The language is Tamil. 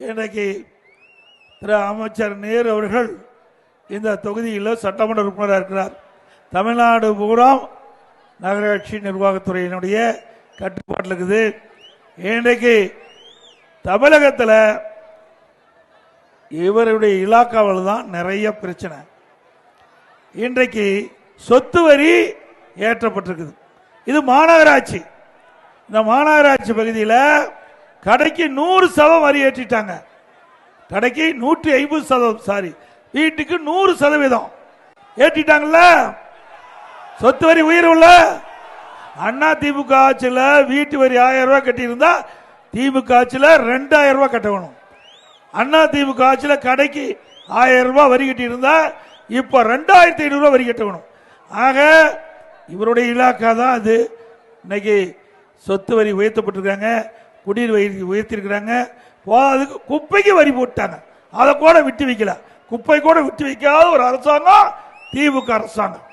இன்னைக்கு திரு அமைச்சர் நேரு அவர்கள் இந்த தொகுதியில் சட்டமன்ற உறுப்பினராக இருக்கிறார். தமிழ்நாடு பூரா நகராட்சி நிர்வாகத்துறையினுடைய கட்டுப்பாட்டில் இருக்குது. இன்றைக்கு தமிழகத்தில் இவருடைய இலாக்காவில் தான் நிறைய பிரச்சனை. இன்றைக்கு சொத்து வரி ஏற்றப்பட்டிருக்குது. இது மாநகராட்சி. இந்த மாநகராட்சி பகுதியில் கடைக்கு நூறு சதம் வரி ஏற்றிட்டாங்க. கடைக்கு நூற்றி ஐம்பது சதவீதம் சாரி வீட்டுக்கு நூறு சதவீதம். ஏற்றிட்டாங்கல்ல? சொத்து வரி உயர்வுல அண்ணா திமுக ஆட்சியில் வீட்டு வரி ஆயிரம் ரூபாய் கட்டியிருந்தா திமுக ஆட்சியில் ரெண்டாயிரம் ரூபாய் கட்டணும். அண்ணா திமுக ஆட்சியில் கடைக்கு ஆயிரம் ரூபாய் வரி கட்டியிருந்தா இப்போ ரெண்டாயிரத்தி ஐநூறுரூவா வரி கட்டணும். ஆக இவருடைய இலாக்கா தான் அது. இன்னைக்கு சொத்து வரி உயர்த்தப்பட்டிருக்காங்க. குடிநீர் வரி உயர்த்திருக்கிறாங்க போதாதுக்கு குப்பைக்கு வரி போட்டாங்க. அதை கூட விட்டு வைக்கல. குப்பை கூட விட்டு வைக்காத ஒரு அரசாங்கம் திமுக அரசாங்கம்.